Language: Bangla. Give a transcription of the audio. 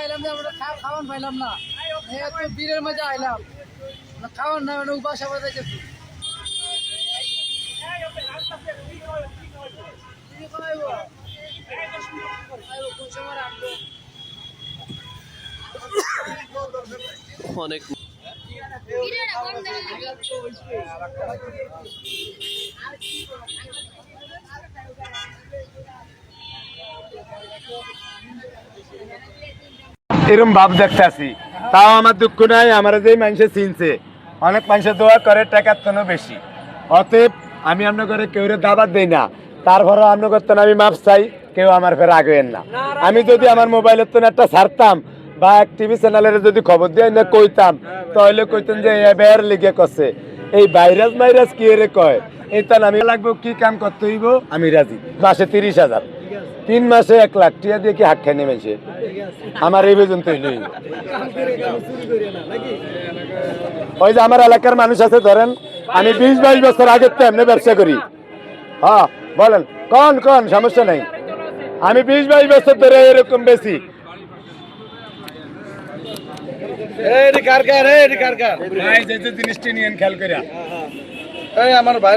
আইলাম যে আমরা খাওয়ান পাইলাম না। এত বীরের মধ্যে আইলাম। খাওয়ান না উপাস আবার যাইতেছি। অনেক এরম ভাব দেখতে আসি তাও আমার দুঃখ নাই, আমার যে মানুষে চিনছে। অনেক মানুষের দোয়া করে, টাকার তো বেশি। অতএব আমি আপনার ঘরে কেউ দাবাত দেই না। তারপরে আপনার আমি মাপ চাই। কেউ আমার ফের আগেন না। আমি যদি আমার মোবাইলের তো একটা ছাড়তাম বা এক টিভি চ্যানেলের যদি খবর দিয়ে না কইতাম, তাহলে কইতেন যে এবার লিগে কছে। এই ভাইরাস ভাইরাস কি এরে কয়? তাহলে আমি লাগবো কি কাম করতে হইব? আমি রাজি। মাসে তিরিশ হাজার। তিন মাসে এক লাখ টিয়া দিয়ে কি হাত খাই নেমেছে আমার এই পর্যন্ত ওই যে আমার এলাকার মানুষ আছে, ধরেন, আমি বিশ বাইশ বছর আগে তো এমনি ব্যবসা করি। হ্যাঁ বলেন, কোন কোন, সমস্যা নাই। আমি বিশ বাইশ বছর ধরে এরকম বেশি। এই কার কার এই কার কার। জিনিসটি নিয়ে খেয়াল করিয়া। এই আমার ভাই